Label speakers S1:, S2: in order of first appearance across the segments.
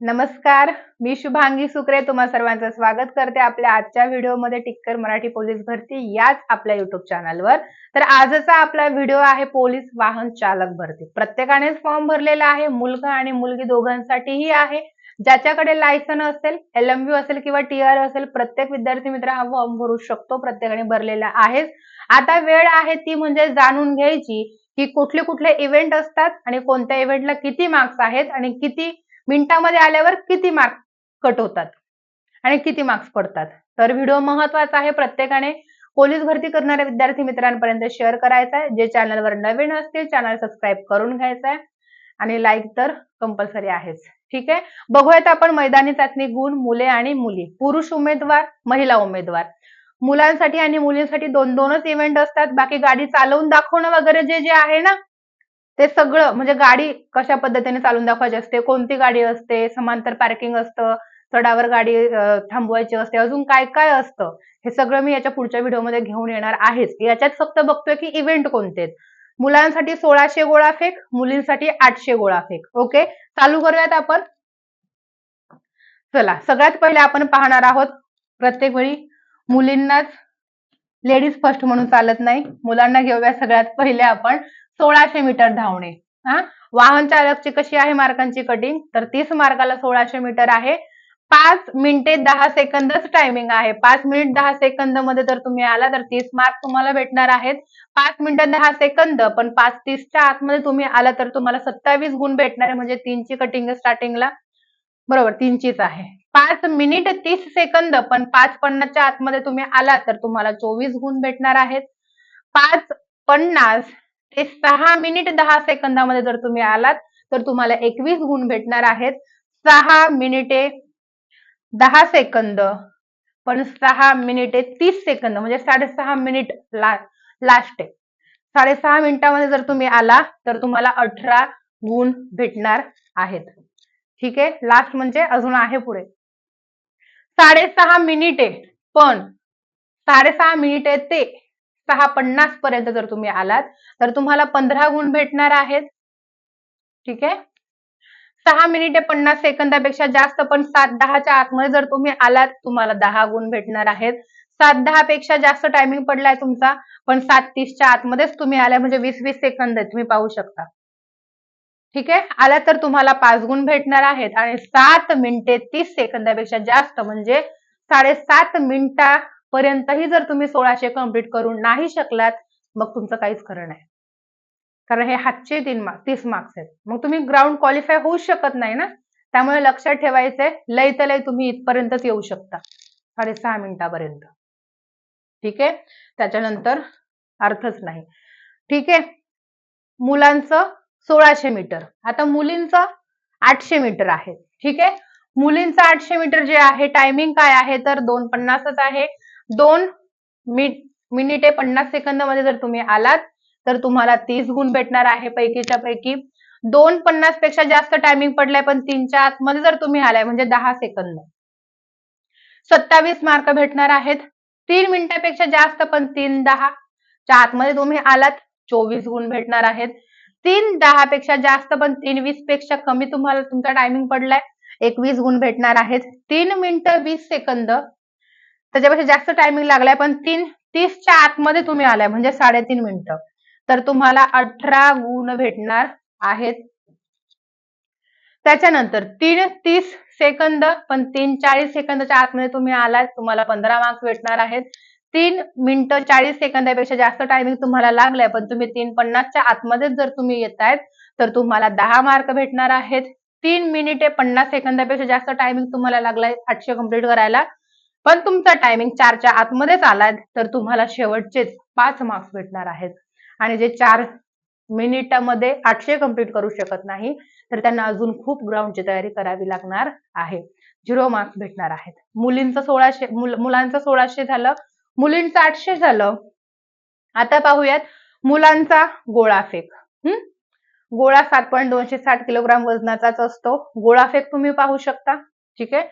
S1: नमस्कार मी शुभांगी सुक्रे. तुम्हा सर्वांचं स्वागत करते आपल्या आजच्या व्हिडिओमध्ये टिक्कर मराठी पोलीस भरती याच आपल्या युट्यूब चॅनलवर तर आजचा आपला व्हिडिओ आहे पोलीस वाहन चालक भरती. प्रत्येकानेच फॉर्म भरलेला आहे मुलगा आणि मुलगी दोघांसाठीही आहे. ज्याच्याकडे लायसन असेल एल असेल किंवा टी आर असेल प्रत्येक विद्यार्थी मित्र हा फॉर्म भरू शकतो प्रत्येकाने भरलेला आहेच आता वेळ आहे ती म्हणजे जाणून घ्यायची की कुठले कुठले इव्हेंट असतात आणि कोणत्या इव्हेंटला किती मार्क्स आहेत आणि किती मिनिटामध्ये आल्यावर किती मार्क कट होतात? आणि किती मार्क्स पडतात? तर व्हिडिओ महत्त्वाचा आहे. प्रत्येकाने पोलीस भरती करणाऱ्या विद्यार्थी मित्रांपर्यंत शेअर करायचा आहे. जे चॅनलवर नवीन असतील चॅनल सबस्क्राईब करून घ्यायचा आहे. आणि लाईक तर कंपल्सरी आहेच. ठीक आहे? बघूयात आपण मैदानी चाचणी गुण मुले आणि मुली. पुरुष उमेदवार महिला उमेदवार. मुलांसाठी आणि मुलींसाठी दोन दोनच इव्हेंट असतात. बाकी गाडी चालवून दाखवणं वगैरे जे जे आहे ना ते सगळं म्हणजे गाडी कशा पद्धतीने चालून दाखवायची असते कोणती गाडी असते समांतर पार्किंग असतं चढावर गाडी थांबवायची असते अजून काय काय असतं हे सगळं मी याच्या पुढच्या व्हिडिओमध्ये घेऊन येणार आहेच. याच्यात फक्त बघतोय की इव्हेंट कोणते मुलांसाठी सोळाशे गोळा फेक मुलींसाठी आठशे गोळा फेक. ओके? चालू करूयात आपण. चला सगळ्यात पहिले आपण पाहणार आहोत प्रत्येक वेळी मुलींनाच लेडीज फर्स्ट म्हणून चालत नाही. मुलांना घेऊया सगळ्यात पहिले आपण सोळाशे मीटर धावणे. हा? वाहन चालकची कशी आहे मार्कांची कटिंग तर तीस मार्काला सोळाशे मीटर आहे. पाच मिनिटे दहा सेकंदच टायमिंग आहे. पाच मिनिट दहा सेकंदमध्ये जर तुम्ही आला तर तीस मार्क तुम्हाला भेटणार आहेत. पाच मिनिटं दहा सेकंद पण पाच तीसच्या आतमध्ये तुम्ही आला तर तुम्हाला सत्तावीस गुण भेटणार आहे. म्हणजे तीनची कटिंग स्टार्टिंगला बरोबर तीनचीच आहे. पाच मिनिट तीस सेकंद पण पाच पन्नासच्या आतमध्ये तुम्ही आला तर तुम्हाला चोवीस गुण भेटणार आहेत. पाच पन्नास ते सहा मिनिट दहा सेकंदामध्ये जर तुम्ही आलात तर तुम्हाला एकवीस गुण भेटणार आहेत. सहा मिनिटे दहा सेकंद पण सहा मिनिटे तीस सेकंद म्हणजे साडेसहा मिनिट ला लास्ट आहे साडेसहा मिनिटामध्ये जर तुम्ही आला तर तुम्हाला अठरा गुण भेटणार आहेत. ठीक आहे? लास्ट म्हणजे अजून आहे पुढे. साडेसहा मिनिटे पण साडेसहा मिनिटे ते. सहा पन्नास पर्यंत जर तुम्ही आलात तर तुम्हाला पंधरा गुण भेटणार आहेत. ठीक आहे? सहा मिनिटे पन्नास सेकंदापेक्षा जास्त पण सात दहाच्या आतमध्ये जर तुम्ही आलात तुम्हाला दहा गुण भेटणार आहेत. सात दहा पेक्षा जास्त टायमिंग पडलाय तुमचा पण सात तीसच्या आतमध्येच तुम्ही आलाय म्हणजे वीस वीस सेकंद तुम्ही पाहू शकता. ठीक आहे? आला तर तुम्हाला पाच गुण भेटणार आहेत आणि सात मिनिटे तीस सेकंदापेक्षा जास्त म्हणजे साडेसात मिनिटापर्यंतही जर तुम्ही सोळाशे कंप्लीट करून नाही शकलात मग तुमचं काहीच खरं नाही. कारण हे हातचे तीन मार्क्स तीस मार्क्स आहेत. मग तुम्ही ग्राउंड क्वालिफाय होऊ शकत नाही ना? त्यामुळे लक्षात ठेवायचंय लय तर लय तुम्ही इथपर्यंतच येऊ शकता. साडेसहा मिनिटापर्यंत. ठीक आहे? त्याच्यानंतर अर्थच नाही. ठीक आहे? मुलांचं सोळाशे मीटर. आता मुलींचा आठशे मीटर आहे. ठीक आहे? मुलींचं आठशे मीटर जे आहे टायमिंग काय आहे? तर दोन पन्नासच आहे. दोन मिनिटे पन्नास सेकंदमध्ये जर तुम्ही आलात तर तुम्हाला तीस गुण भेटणार आहे पैकीच्या पैकी दोन पन्नासपेक्षा जास्त टायमिंग पडलाय पण तीनच्या आतमध्ये जर तुम्ही आलाय म्हणजे दहा सेकंद. सत्तावीस मार्क भेटणार आहेत. तीन मिनिटापेक्षा जास्त पण तीन दहा. च्या आतमध्ये तुम्ही आलात चोवीस गुण भेटणार आहेत. तीन दहा पेक्षा जास्त पण तीन वीसपेक्षा कमी तुम्हाला तुमचा टायमिंग पडलाय. एकवीस गुण भेटणार आहेत. तीन मिनिटं वीस सेकंद. त्याच्यापेक्षा जास्त टायमिंग लागलाय पण तीन तीसच्या आतमध्ये तुम्ही आलाय म्हणजे साडेतीन मिनिटं. तर तुम्हाला अठरा गुण भेटणार आहेत. त्याच्यानंतर तीन तीस सेकंद पण तीन चाळीस सेकंदच्या आतमध्ये तुम्ही आलाय तुम्हाला पंधरा मार्क्स भेटणार आहेत. तीन मिनिटं चाळीस सेकंदापेक्षा जास्त टायमिंग तुम्हाला लागलाय पण तुम्ही तीन पन्नासच्या आतमध्येच जर तुम्ही येत आहेत तर तुम्हाला दहा मार्क भेटणार आहेत. तीन मिनिटे पन्नास सेकंदापेक्षा जास्त टायमिंग तुम्हाला लागलाय आठशे कंप्लीट करायला. पण तुमचा टायमिंग चारच्या आतमध्येच आलाय तर तुम्हाला शेवटचेच पाच मार्क्स भेटणार आहेत. आणि जे चार मिनिटामध्ये आठशे कंप्लीट करू शकत नाही तर त्यांना अजून खूप ग्राउंडची तयारी करावी लागणार आहे. झिरो मार्क्स भेटणार आहेत. मुलींचं सोळाशे मुलांचं सोळाशे झालं मुलींचं आठशे झालं. आता पाहूयात मुलांचा गोळाफेक. हम्म गोळा सात पॉईंट दोनशे साठ किलोग्राम वजनाचाच असतो. गोळाफेक तुम्ही पाहू शकता. ठीक आहे?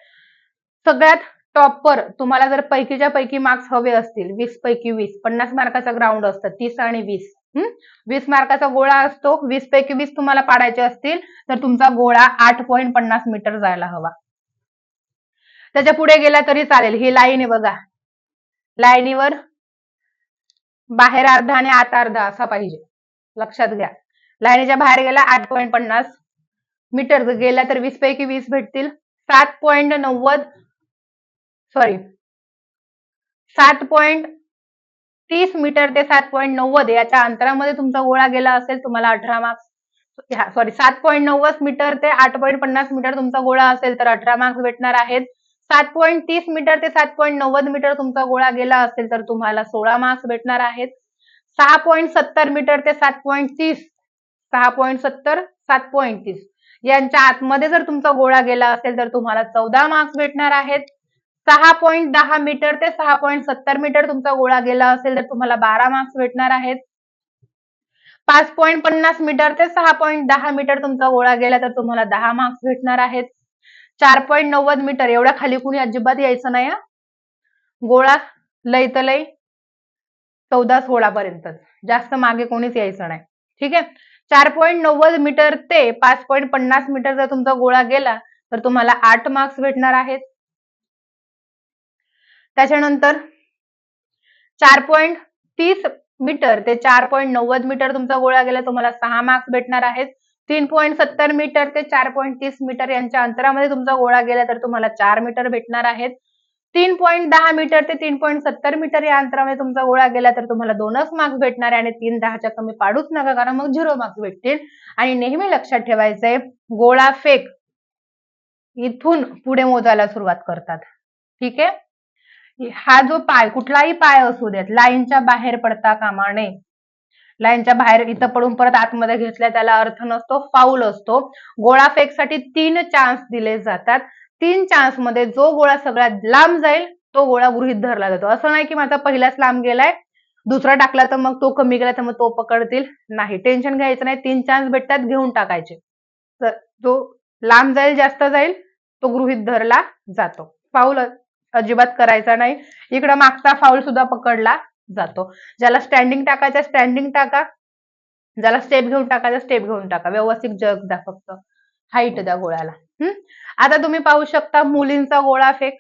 S1: सगळ्यात टॉपर तुम्हाला जर पैकीच्या पैकी मार्क्स हवे असतील वीस पैकी वीस पन्नास मार्काचा ग्राउंड असतं तीस आणि वीस. हम्म? वीस मार्काचा गोळा असतो वीस पैकी वीस तुम्हाला पाडायचे असतील तर तुमचा गोळा आठ पॉईंट पन्नास मीटर जायला हवा. त्याच्या पुढे गेला तरी चालेल. ही लाईन आहे बघा. लाईनीवर बाहेर अर्धा आणि आत अर्धा असा पाहिजे. लक्षात घ्या. लाईनीच्या बाहेर गेला आठ पॉईंट पन्नास मीटर जर गेला तर वीस पैकी वीस भेटतील. सात पॉईंट नव्वद सॉरी सात पॉईंट तीस मीटर ते सात पॉईंट नव्वद याच्या अंतरामध्ये तुमचा गोळा गेला असेल तुम्हाला अठरा मार्क्स सॉरी सात पॉईंट नव्वद मीटर ते आठ पॉईंट पन्नास मीटर तुमचा गोळा असेल तर अठरा मार्क्स भेटणार आहेत. सात पॉईंट तीस मीटर ते सात पॉईंट नव्वद मीटर तुमचा गोळा गेला असेल तर तुम्हाला सोळा मार्क्स भेटणार आहेत. सहा पॉईंट सत्तर मीटर ते सात पॉईंट तीस सहा पॉईंट सत्तर सात पॉईंट तीस. यांच्या आतमध्ये जर तुमचा गोळा गेला असेल तर तुम्हाला चौदा मार्क्स भेटणार आहेत. सहा पॉईंट दहा मीटर ते सहा पॉईंट सत्तर मीटर तुमचा गोळा गेला असेल तर तुम्हाला बारा मार्क्स भेटणार आहेत. पाच पॉईंट पन्नास मीटर ते सहा पॉईंट दहा मीटर तुमचा गोळा गेला तर तुम्हाला दहा मार्क्स भेटणार आहेत. चार पॉईंट नव्वद मीटर. एवढ्या खाली कुणी अजिबात यायचं नाही गोळा लय तर लय चौदा सोळा पर्यंत जास्त मागे कोणीच यायचं नाही. ठीक आहे? चार पॉईंट नव्वद मीटर ते पाच पॉईंट पन्नास मीटर जर तुमचा गोळा गेला तर तुम्हाला आठ मार्क्स भेटणार आहेत. त्याच्यानंतर चार पॉईंट तीस मीटर ते चार पॉईंट नव्वद मीटर तुमचा गोळा गेला तुम्हाला सहा मार्क्स भेटणार आहेत. तीन पॉईंट सत्तर मीटर ते चार पॉईंट तीस मीटर यांच्या अंतरामध्ये तुमचा गोळा गेला तर तुम्हाला चार मीटर भेटणार आहेत. तीन पॉईंट दहा मीटर ते तीन पॉईंट सत्तर मीटर या अंतरामध्ये तुमचा गोळा गेला तर तुम्हाला दोनच मार्क्स भेटणार आहे आणि तीन दहाच्या कमी पाडूच नका कारण मग झिरो मार्क्स भेटतील. आणि नेहमी लक्षात ठेवायचंय गोळा फेक इथून पुढे मोजायला सुरुवात करतात. ठीक आहे? हा जो पाय कुठलाही पाय असू देत लाईनच्या बाहेर पडता कामा नये. लाईनच्या बाहेर इथं पडून परत आतमध्ये घेतल्या त्याला अर्थ नसतो फाऊल असतो. गोळा फेकसाठी तीन चान्स दिले जातात. तीन चान्समध्ये जो गोळा सगळ्यात लांब जाईल तो गोळा गृहित धरला जातो. असं नाही की माझा पहिलाच लांब गेलाय दुसरा टाकला तर मग तो कमी गेला तर मग तो पकडतील. नाही टेन्शन घ्यायचं नाही. तीन चान्स भेटतात घेऊन टाकायचे. तर जो लांब जाईल जास्त जाईल तो गृहित धरला जातो. फाऊल अजिबात करायचा नाही. इकडं मागचा फाऊल सुद्धा पकडला. जातो. ज्याला स्टँडिंग टाकायचं स्टँडिंग टाका. ज्याला स्टेप घेऊन टाकायचा स्टेप घेऊन टाका. व्यवस्थित जग द्या फक्त. हाईट द्या गोळ्याला. हम्म आता तुम्ही पाहू शकता मुलींचा गोळा फेक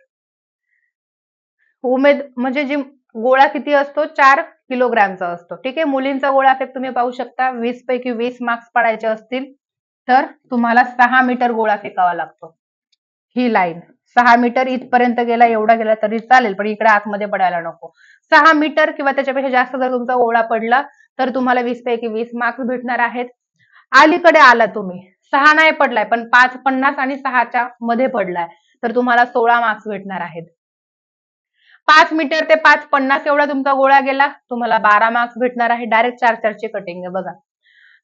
S1: उमेद म्हणजे जी गोळा किती असतो? चार किलोग्रॅमचा असतो. ठीक आहे? मुलींचा गोळा फेक तुम्ही पाहू शकता. वीस पैकी वीस मार्क्स पडायचे असतील तर तुम्हाला सहा मीटर गोळा फेकावा लागतो. ही लाईन सहा मीटर इथपर्यंत गेला एवढा गेला तरी चालेल पण इकडे आतमध्ये पडायला नको. सहा मीटर किंवा त्याच्यापेक्षा जास्त जर तुमचा ओळा पडला तर तुम्हाला वीस पैकी वीस मार्क्स भेटणार आहेत. अलीकडे आला तुम्ही. सहा नाही पडलाय पण पाच पन्नास आणि सहाच्या मध्ये पडलाय तर तुम्हाला सोळा मार्क्स भेटणार आहेत. पाच मीटर ते पाच पन्नास एवढा तुमचा गोळा गेला तुम्हाला बारा मार्क्स भेटणार आहे. डायरेक्ट चार चारचे कटिंग आहे बघा.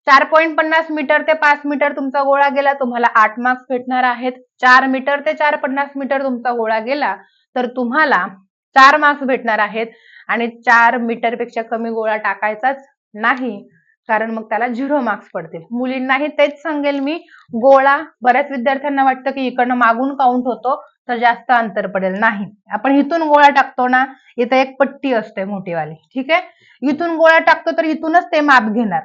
S1: चार पॉईंट पन्नास मीटर ते पाच मीटर तुमचा गोळा गेला तुम्हाला आठ मार्क्स भेटणार आहेत. चार मीटर ते चार पन्नास मीटर तुमचा गोळा गेला तर तुम्हाला चार मार्क्स भेटणार आहेत. आणि चार मीटरपेक्षा कमी गोळा टाकायचाच नाही कारण मग त्याला झिरो मार्क्स पडतील. मुलींनाही तेच सांगेल मी गोळा बऱ्याच विद्यार्थ्यांना वाटतं की इकडनं मागून काउंट होतो तर जास्त अंतर पडेल नाही. आपण इथून गोळा टाकतो ना इथं एक पट्टी असते मोठीवाली ठीक आहे? इथून गोळा टाकतो तर इथूनच ते माप घेणार.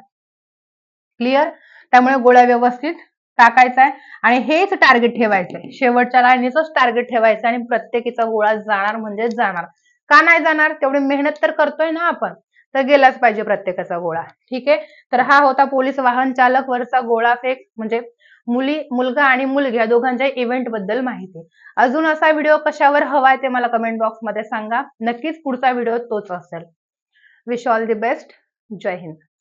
S1: क्लिअर त्यामुळे गोळ्या व्यवस्थित टाकायचा आहे. आणि हेच टार्गेट ठेवायचंय शेवटच्या लाईनीचंच टार्गेट ठेवायचं आणि प्रत्येकीचा गोळा जाणार म्हणजेच जाणार. का नाही जाणार? तेवढी मेहनत तर करतोय ना आपण. तर गेलाच पाहिजे प्रत्येकाचा गोळा. ठीक आहे? तर हा होता पोलीस वाहन चालक वरचा गोळा फेक म्हणजे मुली मुलगा आणि मुलगी या दोघांच्या इव्हेंटबद्दल माहिती. अजून असा व्हिडिओ कशावर हवाय ते मला कमेंट बॉक्समध्ये सांगा. नक्कीच पुढचा व्हिडिओ तोच असेल. विश ऑल दी बेस्ट जय हिंद.